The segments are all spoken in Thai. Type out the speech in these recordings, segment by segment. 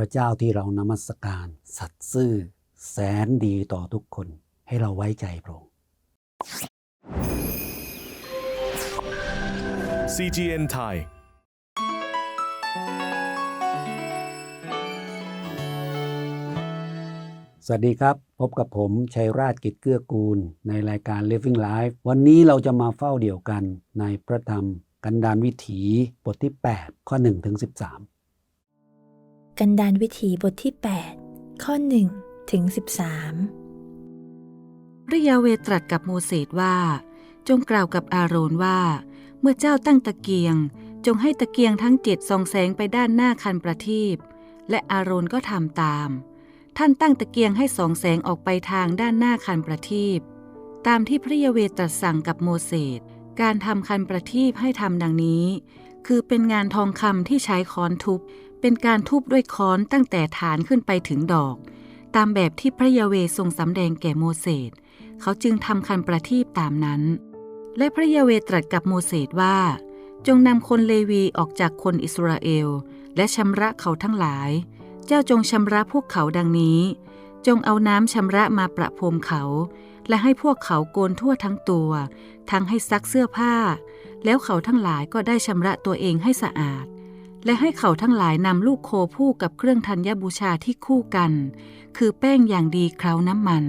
พระเจ้าที่เรานมัสการ สัตย์ซื่อ แสนดีต่อทุกคนให้เราไว้ใจพระองค์ CGN Thai สวัสดีครับ พบกับผม ชัยราชกิจเกื้อกูล ในรายการ Living Life วันนี้เราจะมาเฝ้าเดี่ยวกันในพระธรรมกันดานวิถีบทที่ 8 ข้อ1ถึง13 กันดานวิถีบทที่ 8 ข้อ1ถึง13พระยาเวตรัสกับโมเสสว่า จงกล่าวกับอาโรนว่า เมื่อเจ้าตั้งตะเกียง จงให้ตะเกียงทั้งเจ็ดส่องแสงไปด้านหน้าคันประทีปและอาโรนก็ทำตาม ท่านตั้งตะเกียงให้ส่องแสงออกไปทางด้านหน้าคันประทีปตามที่พระยาเวตรัสสั่งกับโมเสสการทำคันประทีปให้ทำดังนี้ คือเป็นงานทองคำที่ใช้ค้อนทุบ เป็นการทุบด้วยค้อนตั้งแต่ฐานขึ้นไปถึงดอก ตามแบบที่พระยาเวทรงสำแดงแก่โมเสสเขาจึงทำคันประทีปตามนั้น และพระยาเวตรัสกับโมเสสว่า จงนำคนเลวีออกจากคนอิสราเอล และชำระเขาทั้งหลาย เจ้าจงชำระพวกเขาดังนี้ จงเอาน้ำชำระมาประพรมเขา และให้พวกเขาโกนทั่วทั้งตัว ทั้งให้ซักเสื้อผ้า แล้วเขาทั้งหลายก็ได้ชำระตัวเองให้สะอาด และให้เขาทั้งหลายนำลูกโคผู้กับเครื่องธัญบูชาที่คู่กัน คือแป้งอย่างดีเคล้าน้ำมัน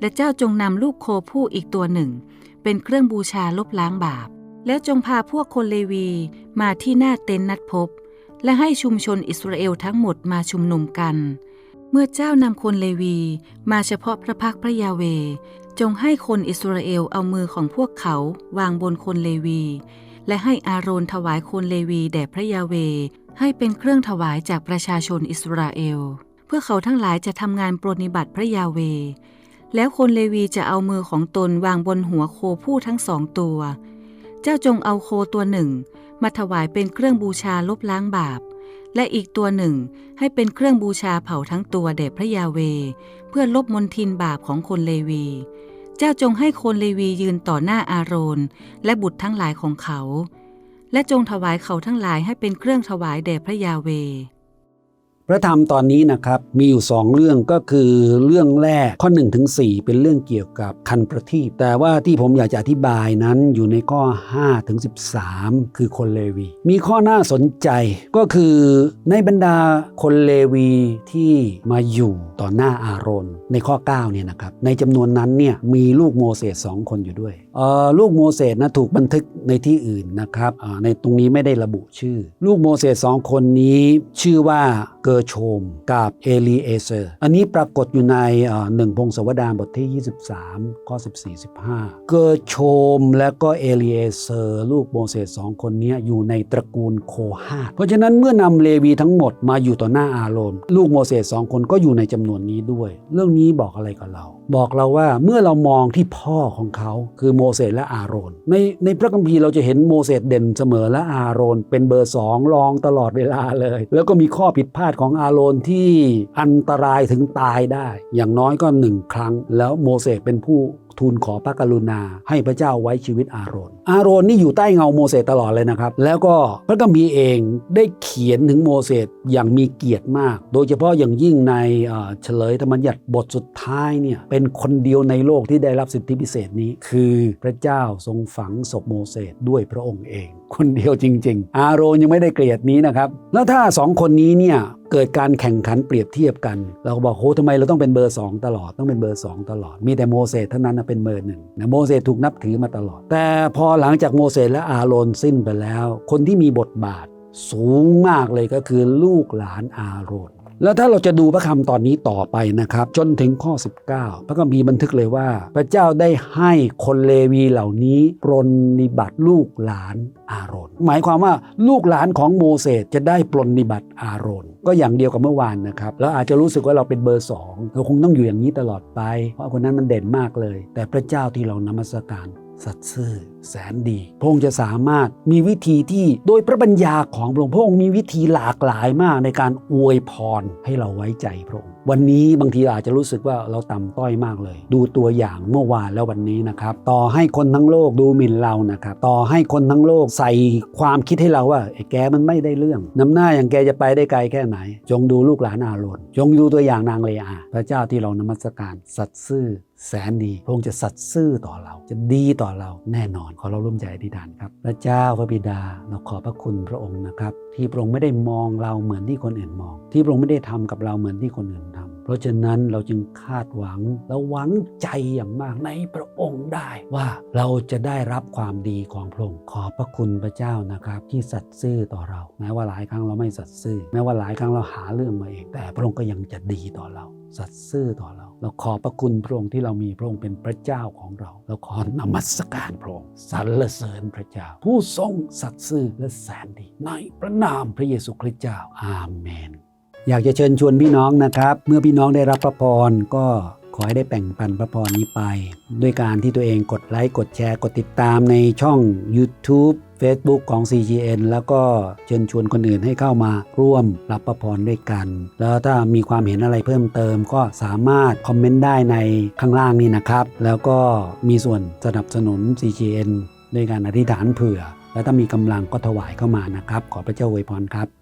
และเจ้าจงนำลูกโคผู้อีกตัวหนึ่ง เป็นเครื่องบูชาลบล้างบาป แล้วจงพาพวกคนเลวีมาที่หน้าเต็นท์นัดพบ และให้ชุมชนอิสราเอลทั้งหมดมาชุมนุมกัน เมื่อเจ้านำคนเลวีมาเฉพาะพระพักพระยาเว จงให้คนอิสราเอลเอามือของพวกเขาวางบนคนเลวี และให้อาโรนถวายคนเลวีแด่พระยาเว ให้เป็นเครื่องถวายจากประชาชนอิสราเอล เพื่อเขาทั้งหลายจะทำงานปรนนิบัติพระยาเว แล้วคนเลวีจะเอามือของตนวางบนหัวโคผู้ทั้งสองตัว เจ้าจงเอาโคตัวหนึ่ง มาถวายเป็นเครื่องบูชาลบล้างบาป และอีกตัวหนึ่งให้เป็นเครื่องบูชาเผาทั้งตัวแด่พระยาเว เพื่อลบมนทินบาปของคนเลวี เจ้าจงให้คนเลวียืนต่อหน้าอาโรนและบุตรทั้งหลายของเขา และจงถวายเขาทั้งหลายให้เป็นเครื่องถวายแด่พระยาเว ระธรรมตอนนี้นะครับมีอยู่ 2 เรื่องก็คือเรื่องแรกข้อ1ถึง4เป็นเรื่องเกี่ยวกับคันประทีปแต่ว่าที่ผมอยากจะอธิบายนั้นอยู่ในข้อ5ถึง13 คือคนเลวี มีข้อน่าสนใจก็คือในบรรดาคนเลวีที่มาอยู่ต่อหน้าอาโรนในข้อ9เนี่ยนะครับในจำนวนนั้นเนี่ยมีลูกโมเสสสองคนอยู่ด้วยลูกโมเสสนะถูกบันทึกในที่อื่นนะครับในตรงนี้ไม่ได้ระบุชื่อ ลูกโมเสสสองคนนี้ชื่อว่าเกิอร์โชมกับเอลีเอเซอร์ อันนี้ปรากฏอยู่ในหนึ่งพงศวดารบทที่ 23 ข้อ 14 15 เกอร์โชมและก็เอลีเอเซอร์ ลูกโมเสสสองคนนี้อยู่ในตระกูลโคฮาตเพราะฉะนั้นเมื่อนำเลวีทั้งหมดมาอยู่ต่อหน้าอาโรนลูกโมเสสสองคนก็อยู่ในจำนวนนี้ด้วย เรื่องนี้บอกอะไรกับเรา บอกเราว่าเมื่อเรามองที่พ่อของเขาคือโมเสสและอาโรนในในพระคัมภีร์เราจะเห็นโมเสสเด่นเสมอและอาโรนเป็นเบอร์สองรองตลอดเวลาเลย แล้วก็มีข้อผิดพลาดของอาโรนที่อันตรายถึงตายได้ อย่างน้อยก็หนึ่งครั้ง แล้วโมเสสเป็นผู้ทูลขอพระกรุณา ให้พระเจ้าไว้ชีวิตอาโรนอาโรนนี่อยู่ใต้เงาโมเสสตลอดเลยนะครับ แล้วก็พระคัมีเองได้เขียนถึงโมเสสอย่างมีเกียรติมาก โดยเฉพาะอย่างยิ่งในเฉลยธรรมยัติบทสุดท้ายเนี่ยเป็นคนเดียวในโลกที่ได้รับสิทธิพิเศษนี้ คือพระเจ้าทรงฝังศพโมเสสด้วยพระองค์เอง คนเดียวจริง ๆ อาโรนยังไม่ได้เกลียดนี้นะครับแล้วถ้าสองคนนี้เนี่ยเกิดการแข่งขันเปรียบเทียบกัน เราก็บอกโหทำไมเราต้องเป็นเบอร์ 2 ตลอดต้องเป็นเบอร์ 2 ตลอด มีแต่โมเสสเท่านั้นนะเป็นเบอร์หนึ่งนะโมเสสถูกนับถือมาตลอด แต่พอหลังจากโมเสสและอาโรนสิ้นไปแล้ว คนที่มีบทบาทสูงมากเลยก็คือลูกหลานอาโรน แล้วถ้าเราจะดูพระคำตอนนี้ต่อไปนะครับ จนถึงข้อ 19 พระคัมภีร์บันทึกเลยว่า พระเจ้าได้ให้คนเลวีเหล่านี้ปรนนิบัติลูกหลานอาโรนหมายความว่าลูกหลานของโมเสสจะได้ปรนนิบัติอาโรนก็อย่างเดียวกับเมื่อวานนะครับแล้วอาจจะรู้สึกว่าเราเป็นเบอร์สองเราคงต้องอยู่อย่างนี้ตลอดไป เพราะคนนั้นมันเด่นมากเลย แต่พระเจ้าที่เรานมัสการ สัตย์ซื่อแสนดี พระองค์จะสามารถมีวิธีที่โดยพระบัญญาของพระองค์พระองค์มีวิธีหลากหลายมากในการอวยพรให้เราไว้ใจพระองค์ วันนี้บางทีอาจจะรู้สึกว่าเราต่ำต้อยมากเลย ดูตัวอย่างเมื่อวานแล้ววันนี้นะครับ ต่อให้คนทั้งโลกดูหมิ่นเรานะครับ ต่อให้คนทั้งโลกใส่ความคิดให้เราว่าไอ้แกมันไม่ได้เรื่องน้ำหน้าอย่างแกจะไปได้ไกลแค่ไหน จงดูลูกหลานอาโรนจงดูตัวอย่างนางเลอาพระเจ้าที่เรานมัสการสัตย์ซื่อ แสนดีพระองค์จะสัตย์ซื่อต่อเรา จะดีต่อเราแน่นอนขอเราร่วมใจอธิษฐานครับ พระเจ้าพระบิดาเราขอบพระคุณพระองค์นะครับ ที่พระองค์ไม่ได้มองเราเหมือนที่คนอื่นมอง ที่พระองค์ไม่ได้ทำกับเราเหมือนที่คนอื่นทำเพราะฉะนั้นเราจึงคาดหวังและหวังใจอย่างมากในพระองค์ได้ว่าเราจะได้รับความดีของพระองค์ขอบพระคุณพระเจ้านะครับ ที่สัตย์ซื่อต่อเรา แม้ว่าหลายครั้งเราไม่สัตย์ซื่อ แม้ว่าหลายครั้งเราหาเรื่องมาเองแต่พระองค์ก็ยังจะดีต่อเรา สัตย์ซื่อต่อเรา เราขอบพระคุณพระองค์ที่เรามีพระองค์เป็นพระเจ้าของเรา เราขอนมัสการพระองค์สรรเสริญพระเจ้า ผู้ทรงสัตย์ซื่อและแสนดี ในพระนามพระเยซูคริสต์เจ้าอาเมน อยากจะเชิญชวนพี่น้องนะครับ เมื่อพี่น้องได้รับพระพรก็ ขอให้ได้แบ่งปันพระพรนี้ไป ด้วยการที่ตัวเองกดไลค์ กดแชร์ กดติดตามในช่อง YouTube Facebook ของ CGN แล้วก็เชิญชวนคนอื่นให้เข้ามาร่วมรับพระพรด้วยกัน แล้วถ้ามีความเห็นอะไรเพิ่มเติมก็สามารถคอมเมนต์ได้ในข้างล่างนี้นะครับ แล้วก็มีส่วนสนับสนุน CGN ด้วยการอธิษฐานเผื่อ และถ้ามีกำลังก็ถวายเข้ามานะครับ ขอพระเจ้าอวยพรครับ